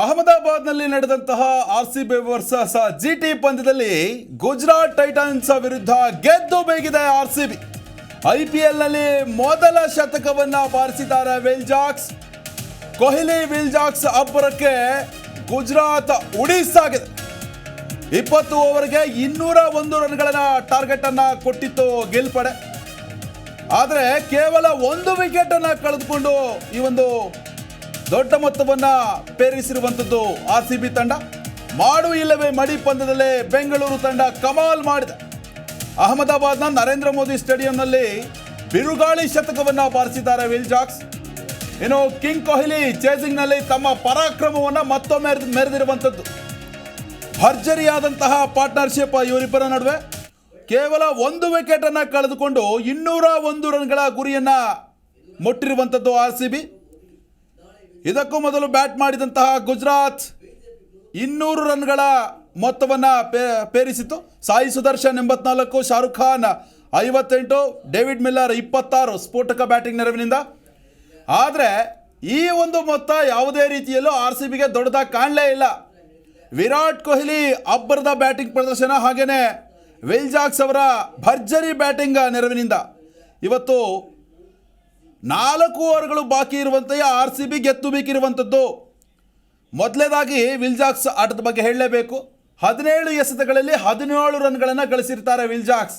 ಅಹಮದಾಬಾದ್ನಲ್ಲಿ ನಡೆದಂತಹ R C B versus G T ಪಂದ್ಯದಲ್ಲಿ ಗುಜರಾತ್ ಟೈಟನ್ಸ್ ವಿರುದ್ಧ ಗೆದ್ದು ಬೇಗಿದೆ R C B. I P ಎಲ್ನಲ್ಲಿ ಮೊದಲ ಶತಕವನ್ನ ಬಾರಿಸಿದ್ದಾರೆ Will Jacks. Kohli Will Jacks ಅಬ್ಬರಕ್ಕೆ Gujarat ಉಡಿಸಾಗಿದೆ. ಇಪ್ಪತ್ತು ಓವರ್ಗೆ ಇನ್ನೂರ ಒಂದು ರನ್ಗಳನ್ನ ಟಾರ್ಗೆಟ್ ಅನ್ನ ಕೊಟ್ಟಿತ್ತು ಗೆಲ್ಪಡೆ. ಆದರೆ ಕೇವಲ ಒಂದು ವಿಕೆಟ್ ಅನ್ನ ಕಳೆದುಕೊಂಡು ಈ ಒಂದು ದೊಡ್ಡ ಮೊತ್ತವನ್ನ ಪೇರಿಸಿರುವಂಥದ್ದು ಆರ್ ಸಿ ಬಿ ತಂಡ. ಮಾಡು ಇಲ್ಲವೇ ಮಡಿ ಪಂದ್ಯದಲ್ಲೇ ಬೆಂಗಳೂರು ತಂಡ ಕಮಾಲ್ ಮಾಡಿದೆ. ಅಹಮದಾಬಾದ್ನ ನರೇಂದ್ರ ಮೋದಿ ಸ್ಟೇಡಿಯಂನಲ್ಲಿ ಬಿರುಗಾಳಿ ಶತಕವನ್ನ ಬಾರಿಸಿದ್ದಾರೆ ವಿಲ್ ಜಾಕ್ಸ್. ಇನ್ನು ಕಿಂಗ್ ಕೊಹ್ಲಿ ಚೇಸಿಂಗ್ನಲ್ಲಿ ತಮ್ಮ ಪರಾಕ್ರಮವನ್ನ ಮತ್ತೊಮ್ಮೆ ಮೆರೆದ್- ಮೆರೆದಿರುವಂಥದ್ದು ಭರ್ಜರಿಯಾದಂತಹ ಪಾರ್ಟ್ನರ್ಶಿಪ್ ಇವರಿಬ್ಬರ ನಡುವೆ. ಕೇವಲ ಒಂದು ವಿಕೆಟನ್ನು ಕಳೆದುಕೊಂಡು ಇನ್ನೂರ ಒಂದು ರನ್ಗಳ ಗುರಿಯನ್ನ ಮುಟ್ಟಿರುವಂಥದ್ದು ಆರ್ ಸಿ ಬಿ. ಇದಕ್ಕೂ ಮೊದಲು ಬ್ಯಾಟ್ ಮಾಡಿದಂತಹ ಗುಜರಾತ್ ಇನ್ನೂರು ರನ್ಗಳ ಮೊತ್ತವನ್ನು ಪೇರಿಸಿತು ಸಾಯಿ ಸುದರ್ಶನ್ ಎಂಬತ್ನಾಲ್ಕು, ಶಾರುಖ್ ಖಾನ್ ಐವತ್ತೆಂಟು, ಡೇವಿಡ್ ಮಿಲ್ಲರ್ ಇಪ್ಪತ್ತಾರು ಸ್ಫೋಟಕ ಬ್ಯಾಟಿಂಗ್ ನೆರವಿನಿಂದ. ಆದರೆ ಈ ಒಂದು ಮೊತ್ತ ಯಾವುದೇ ರೀತಿಯಲ್ಲೂ ಆರ್ ಸಿ ಬಿಗೆ ದೊಡ್ಡದಾಗಿ ಕಾಣಲೇ ಇಲ್ಲ. ವಿರಾಟ್ ಕೊಹ್ಲಿ ಅಬ್ಬರದ ಬ್ಯಾಟಿಂಗ್ ಪ್ರದರ್ಶನ ಹಾಗೆಯೇ ವಿಲ್ಜಾಕ್ಸ್ ಅವರ ಭರ್ಜರಿ ಬ್ಯಾಟಿಂಗ್ ನೆರವಿನಿಂದ. ಇವತ್ತು ನಾಲ್ಕು ಓವರ್ಗಳು ಬಾಕಿ ಇರುವಂತೆಯೇ ಆರ್ ಸಿ ಬಿ ಗೆದ್ದು ಬೇಕಿರುವಂಥದ್ದು. ಮೊದಲೇದಾಗಿ ವಿಲ್ಜಾಕ್ಸ್ ಆಟದ ಬಗ್ಗೆ ಹೇಳಲೇಬೇಕು. ಹದಿನೇಳು ಎಸೆತಗಳಲ್ಲಿ ಹದಿನೇಳು ರನ್ಗಳನ್ನು ಗಳಿಸಿರ್ತಾರೆ ವಿಲ್ಜಾಕ್ಸ್.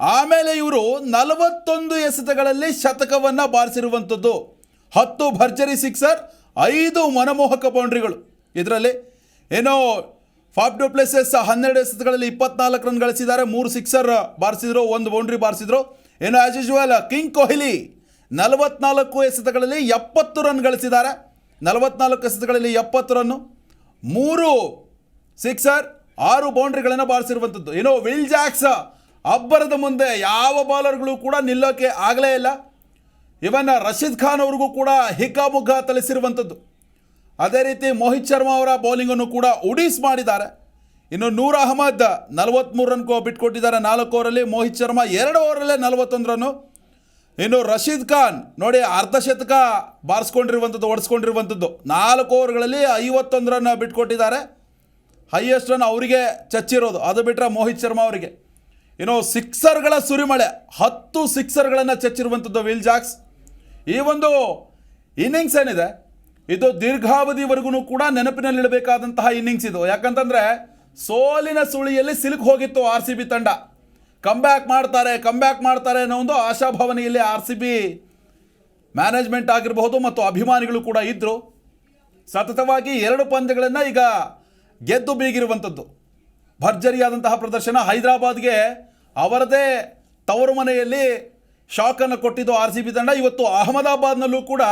ಆಮೇಲೆ ಇವರು ನಲವತ್ತೊಂದು ಎಸೆತಗಳಲ್ಲಿ ಶತಕವನ್ನು ಬಾರಿಸಿರುವಂಥದ್ದು. ಹತ್ತು ಭರ್ಜರಿ ಸಿಕ್ಸರ್, ಐದು ಮನಮೋಹಕ ಬೌಂಡ್ರಿಗಳು. ಇದರಲ್ಲಿ ಏನೋ ಫಾಫ್ ಡೋ ಪ್ಲೇಸಸ್ ಹನ್ನೆರಡು ಎಸೆತಗಳಲ್ಲಿ ಇಪ್ಪತ್ನಾಲ್ಕು ರನ್ ಗಳಿಸಿದ್ದಾರೆ, ಮೂರು ಸಿಕ್ಸರ್ ಬಾರಿಸಿದ್ರು, ಒಂದು ಬೌಂಡ್ರಿ ಬಾರಿಸಿದ್ರು. ಏನೋ ಆಸ್ ಯೂಶುವಲ್ ಕಿಂಗ್ ಕೊಹ್ಲಿ ನಲವತ್ನಾಲ್ಕು ಎಸೆತಗಳಲ್ಲಿ ಎಪ್ಪತ್ತು ರನ್ ಗಳಿಸಿದ್ದಾರೆ. ನಲವತ್ನಾಲ್ಕು ಎಸೆತಗಳಲ್ಲಿ ಎಪ್ಪತ್ತು ರನ್ನು. ಮೂರು ಸಿಕ್ಸರ್, ಆರು ಬೌಂಡ್ರಿಗಳನ್ನು ಬಾರಿಸಿರುವಂಥದ್ದು ಏನೋ ವಿಲ್ ಜಾಕ್ಸ್ ಅಬ್ಬರದ ಮುಂದೆ ಯಾವ ಬಾಲರ್ಗಳು ಕೂಡ ನಿಲ್ಲೋಕೆ ಆಗಲೇ ಇಲ್ಲ. ಇವನ್ನ ರಶೀದ್ ಖಾನ್ ಅವ್ರಿಗೂ ಕೂಡ ಹಿಗ್ಗಾಮುಗ್ಗ ತಲಿಸಿರುವಂಥದ್ದು ಅದೇ ರೀತಿ ಮೋಹಿತ್ ಶರ್ಮಾ ಅವರ ಬೌಲಿಂಗನ್ನು ಕೂಡ ಉಡೀಸ್ ಮಾಡಿದ್ದಾರೆ. ಇನ್ನು ನೂರ್ ಅಹಮದ್ ನಲವತ್ತ್ಮೂರು ರನ್ ಬಿಟ್ಕೊಟ್ಟಿದ್ದಾರೆ ನಾಲ್ಕು ಓವರಲ್ಲಿ. ಮೋಹಿತ್ ಶರ್ಮಾ ಎರಡು ಓವರಲ್ಲೇ ನಲವತ್ತೊಂದು ರನ್ನು. ಇನ್ನು ರಶೀದ್ ಖಾನ್, ನೋಡಿ ಅರ್ಧ ಶತಕ ಬಾರಿಸ್ಕೊಂಡಿರುವಂಥದ್ದು, ಓಡಿಸ್ಕೊಂಡಿರುವಂಥದ್ದು. ನಾಲ್ಕು ಓವರ್ಗಳಲ್ಲಿ ಐವತ್ತೊಂದು ರನ್ ಬಿಟ್ಕೊಟ್ಟಿದ್ದಾರೆ. ಹೈಯೆಸ್ಟ್ ರನ್ ಅವರಿಗೆ ಚಚ್ಚಿರೋದು. ಅದು ಬಿಟ್ಟರೆ ಮೋಹಿತ್ ಶರ್ಮಾ ಅವರಿಗೆ. ಇನ್ನು ಸಿಕ್ಸರ್ಗಳ ಸುರಿಮಳೆ. ಹತ್ತು ಸಿಕ್ಸರ್ಗಳನ್ನು ಚಚ್ಚಿರುವಂಥದ್ದು ವಿಲ್ ಜಾಕ್ಸ್. ಈ ಒಂದು ಇನ್ನಿಂಗ್ಸ್ ಏನಿದೆ? ಇದು ದೀರ್ಘಾವಧಿವರೆಗೂ ಕೂಡ ನೆನಪಿನಲ್ಲಿಡಬೇಕಾದಂತಹ ಇನ್ನಿಂಗ್ಸ್ ಇದು. ಯಾಕಂತಂದರೆ ಸೋಲಿನ ಸುಳಿಯಲ್ಲಿ ಸಿಲುಕು ಹೋಗಿತ್ತು ಆರ್ ಸಿ ಬಿ ತಂಡ. ಕಮ್ಬ್ಯಾಕ್ ಮಾಡ್ತಾರೆ ಕಮ್ಬ್ಯಾಕ್ ಮಾಡ್ತಾರೆ ಅನ್ನೋ ಒಂದು ಆಶಾಭಾವನೆಯಲ್ಲಿ ಆರ್ ಸಿ ಬಿ ಮ್ಯಾನೇಜ್ಮೆಂಟ್ ಆಗಿರಬಹುದು ಮತ್ತು ಅಭಿಮಾನಿಗಳು ಕೂಡ ಇದ್ದರು ಸತತವಾಗಿ ಎರಡು ಪಂದ್ಯಗಳನ್ನು ಈಗ ಗೆದ್ದು ಬೀಗಿರುವಂಥದ್ದು. ಭರ್ಜರಿಯಾದಂತಹ ಪ್ರದರ್ಶನ ಹೈದರಾಬಾದ್ಗೆ ಅವರದೇ ತವರು ಮನೆಯಲ್ಲಿ ಶಾಕನ್ನು ಕೊಟ್ಟಿದ್ದು ಆರ್ ಸಿ ಬಿ ತಂಡ. ಇವತ್ತು ಅಹಮದಾಬಾದ್ನಲ್ಲೂ ಕೂಡ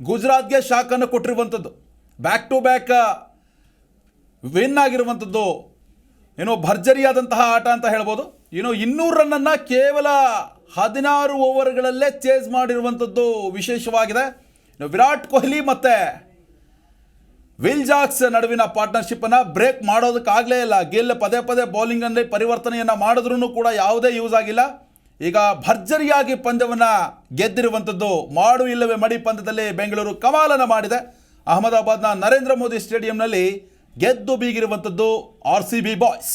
ಗುಜರಾತ್ಗೆ ಶಾಕನ್ನು ಕೊಟ್ಟಿರುವಂಥದ್ದು. ಬ್ಯಾಕ್ ಟು ಬ್ಯಾಕ್ ವಿನ್ ಆಗಿರುವಂಥದ್ದು. ಏನೋ ಭರ್ಜರಿಯಾದಂತಹ ಆಟ ಅಂತ ಹೇಳ್ಬೋದು. ಇನ್ನು ಇನ್ನೂರು ರನ್ನನ್ನು ಕೇವಲ ಹದಿನಾರು ಓವರ್ಗಳಲ್ಲೇ ಚೇಸ್ ಮಾಡಿರುವಂಥದ್ದು ವಿಶೇಷವಾಗಿದೆ. ವಿರಾಟ್ ಕೊಹ್ಲಿ ಮತ್ತು ವಿಲ್ ಜಾಕ್ಸ್ ನಡುವಿನ ಪಾರ್ಟ್ನರ್ಶಿಪ್ಪನ್ನು ಬ್ರೇಕ್ ಮಾಡೋದಕ್ಕಾಗಲೇ ಇಲ್ಲ. ಗಿಲ್ ಪದೇ ಪದೇ ಬೌಲಿಂಗಲ್ಲಿ ಪರಿವರ್ತನೆಯನ್ನು ಮಾಡಿದ್ರೂ ಕೂಡ ಯಾವುದೇ ಯೂಸ್ ಆಗಿಲ್ಲ. ಈಗ ಭರ್ಜರಿಯಾಗಿ ಪಂದ್ಯವನ್ನು ಗೆದ್ದಿರುವಂಥದ್ದು ಮಾಡು ಇಲ್ಲವೇ ಮಡಿ ಪಂದ್ಯದಲ್ಲಿ ಬೆಂಗಳೂರು ಕಮಾಲನ ಮಾಡಿದೆ. ಅಹಮದಾಬಾದ್ನ ನರೇಂದ್ರ ಮೋದಿ ಸ್ಟೇಡಿಯಂನಲ್ಲಿ ಗೆದ್ದು ಬೀಗಿರುವಂಥದ್ದು R C B boys.